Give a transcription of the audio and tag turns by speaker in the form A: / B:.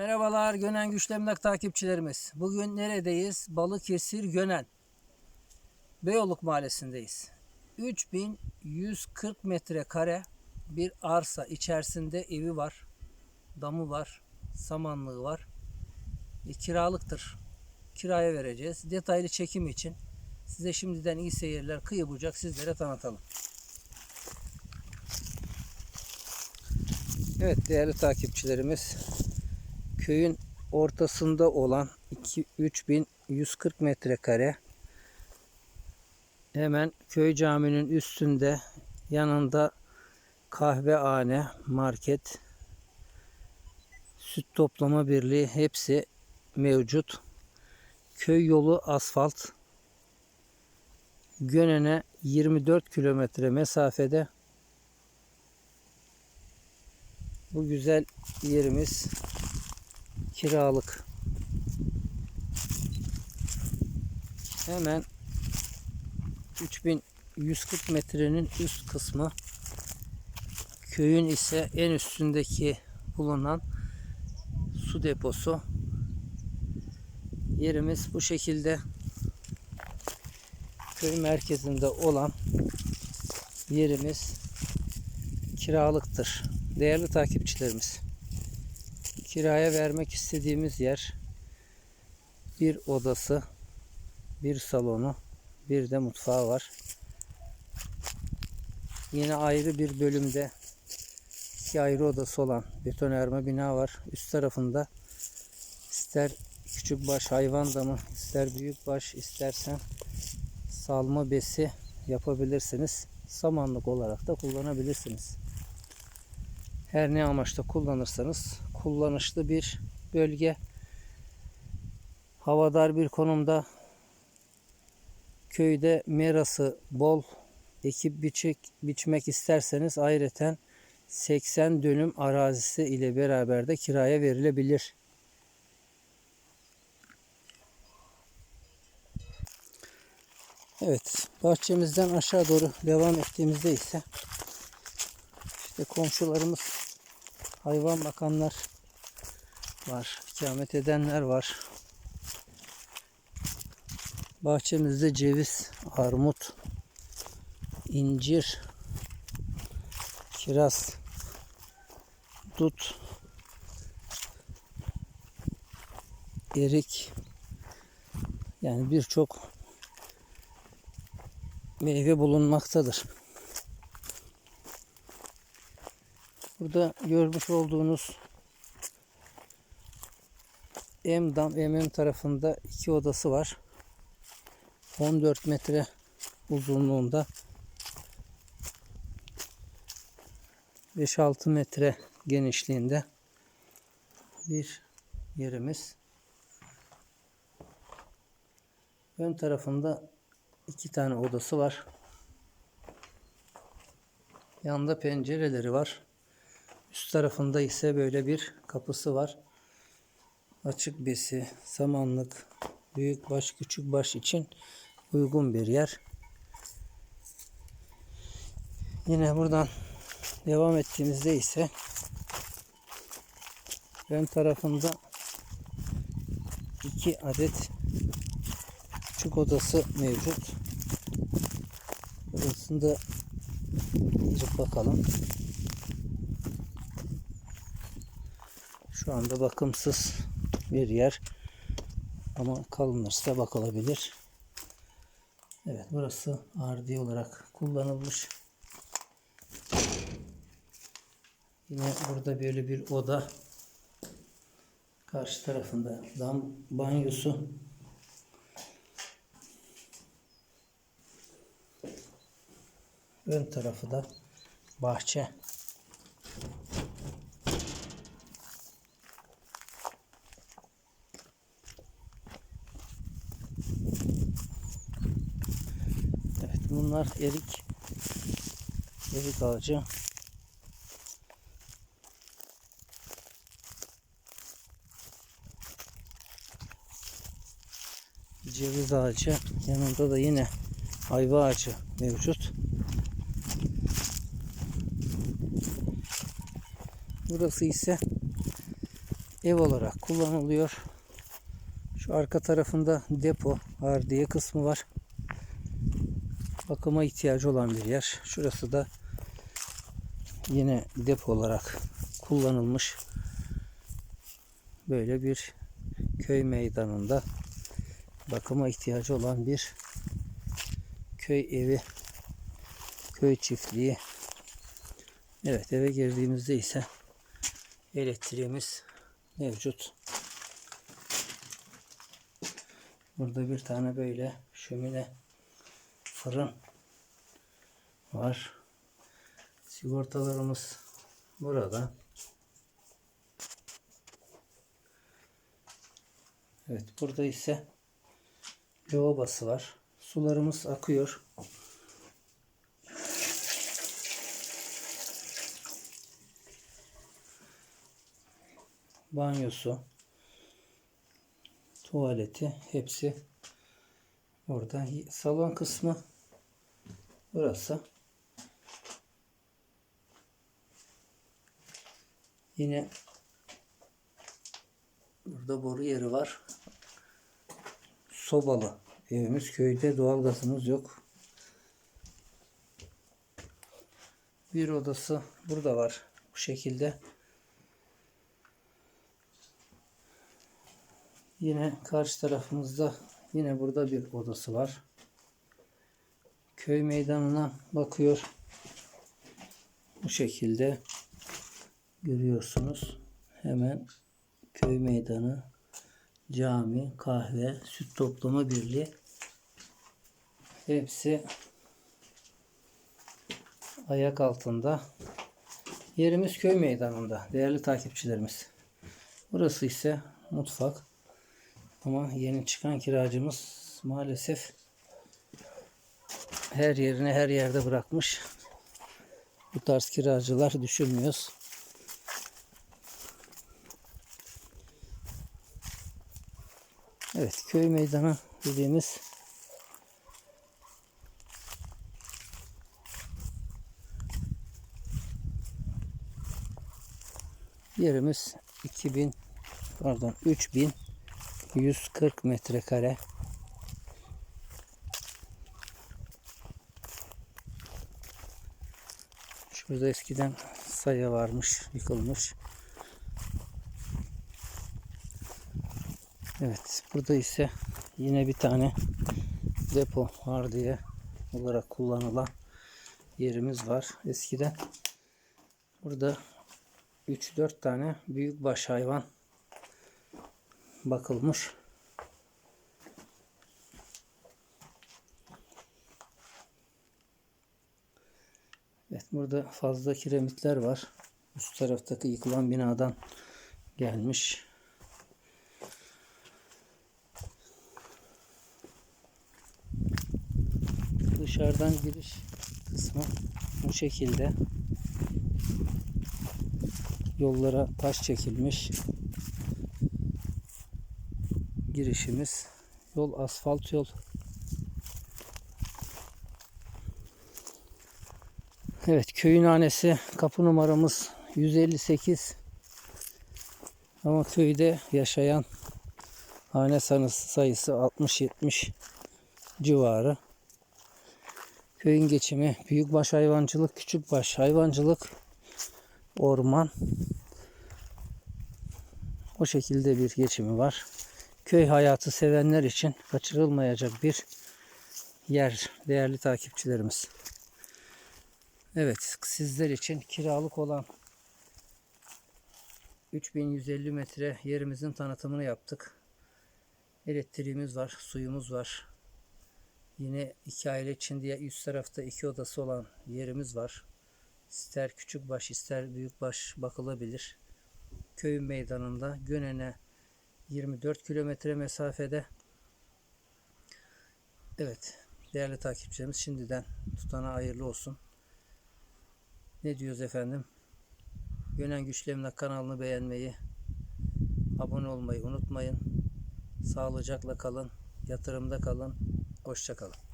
A: Merhabalar Gönen Güçlü Emlak takipçilerimiz. Bugün neredeyiz? Balıkesir Gönen. Beyoğluk Mahallesi'ndeyiz. 3140 metrekare bir arsa içerisinde evi var, damı var, samanlığı var. E, kiralıktır. Kiraya vereceğiz. Detaylı çekim için size şimdiden iyi seyirler. Kıyı bucak sizlere tanıtalım. Evet değerli takipçilerimiz köyün ortasında olan 2 3140 metrekare hemen köy caminin üstünde yanında kahvehane, market, süt toplama birliği hepsi mevcut. Köy yolu asfalt. Gönen'e 24 kilometre mesafede bu güzel yerimiz kiralık. Hemen 3140 metrenin üst kısmı köyün ise en üstündeki bulunan su deposu. Yerimiz bu şekilde köy merkezinde olan yerimiz kiralıktır. Değerli takipçilerimiz kiraya vermek istediğimiz yer bir odası, bir salonu, bir de mutfağı var. Yine ayrı bir bölümde iki ayrı odası olan betonarme bina var. Üst tarafında ister küçük baş hayvan damı, ister büyük baş, istersen salma besi yapabilirsiniz. Samanlık olarak da kullanabilirsiniz. Her ne amaçla kullanırsanız kullanışlı bir bölge. Havadar bir konumda köyde merası bol ekip biçik, biçmek isterseniz ayrıca 80 dönüm arazisi ile beraber de kiraya verilebilir. Evet, bahçemizden aşağı doğru devam ettiğimizde ise işte komşularımız hayvan bakanlar var, ikamet edenler var. Bahçemizde ceviz, armut, incir, kiraz, dut, erik yani birçok meyve bulunmaktadır. Burada görmüş olduğunuz Emdam Emem tarafında iki odası var. 14 metre uzunluğunda 5-6 metre genişliğinde bir yerimiz. Ön tarafında iki tane odası var. Yanında pencereleri var. Üst tarafında ise böyle bir kapısı var. Açık besi, samanlık, büyük baş, küçük baş için uygun bir yer. Yine buradan devam ettiğimizde ise ön tarafında iki adet küçük odası mevcut. Burasında girip bakalım. Şu anda bakımsız bir yer. Ama kalınırsa bakılabilir. Evet burası ardi olarak kullanılmış. Yine burada böyle bir oda. Karşı tarafında dam banyosu. Ön tarafı da bahçe. Bunlar erik. Erik ağacı. Ceviz ağacı. Yanında da yine ayva ağacı mevcut. Burası ise ev olarak kullanılıyor. Şu arka tarafında depo, ardiye kısmı var. Bakıma ihtiyacı olan bir yer. Şurası da yine depo olarak kullanılmış. Böyle bir köy meydanında bakıma ihtiyacı olan bir köy evi, köy çiftliği. Evet eve girdiğimizde ise elektriğimiz mevcut. Burada bir tane böyle şömine fırın var. Sigortalarımız burada. Evet burada ise lavabası var. Sularımız akıyor. Banyosu, tuvaleti hepsi burada. Salon kısmı burası. Yine burada boru yeri var. Sobalı evimiz köyde doğalgazımız yok. Bir odası burada var bu şekilde. Yine karşı tarafımızda yine burada bir odası var. Köy meydanına bakıyor. Bu şekilde görüyorsunuz. Hemen köy meydanı, cami, kahve, süt toplama birliği hepsi ayak altında. Yerimiz köy meydanında değerli takipçilerimiz. Burası ise mutfak. Ama yeni çıkan kiracımız maalesef her yerine her yerde bırakmış. Bu tarz kiracılar düşünmüyoruz. Evet köy meydanı dediğimiz yerimiz 2000 pardon 3140 metrekare. Şurada eskiden saya varmış, yıkılmış. Evet, burada ise yine bir tane depo var diye olarak kullanılan yerimiz var eskiden. Burada 3-4 tane büyükbaş hayvan bakılmış. Evet burada fazla kiremitler var. Üst taraftaki yıkılan binadan gelmiş. Dışarıdan giriş kısmı bu şekilde. Yollara taş çekilmiş. Girişimiz yol asfalt yol. Evet köyün hanesi kapı numaramız 158. Ama köyde yaşayan hane sayısı 60-70 civarı. Köyün geçimi büyükbaş hayvancılık, küçükbaş hayvancılık, orman. O şekilde bir geçimi var. Köy hayatı sevenler için kaçırılmayacak bir yer değerli takipçilerimiz. Evet sizler için kiralık olan 3150 metre yerimizin tanıtımını yaptık. Elektriğimiz var, suyumuz var. Yine iki aile için diye üst tarafta iki odası olan yerimiz var. İster küçük baş ister büyük baş bakılabilir. Köyün meydanında Gönen'e 24 kilometre mesafede. Evet değerli takipçilerimiz şimdiden tutana hayırlı olsun. Ne diyoruz efendim? Gönen Güçlemle kanalını beğenmeyi, abone olmayı unutmayın. Sağlıcakla kalın, yatırımda kalın. Hoşçakalın.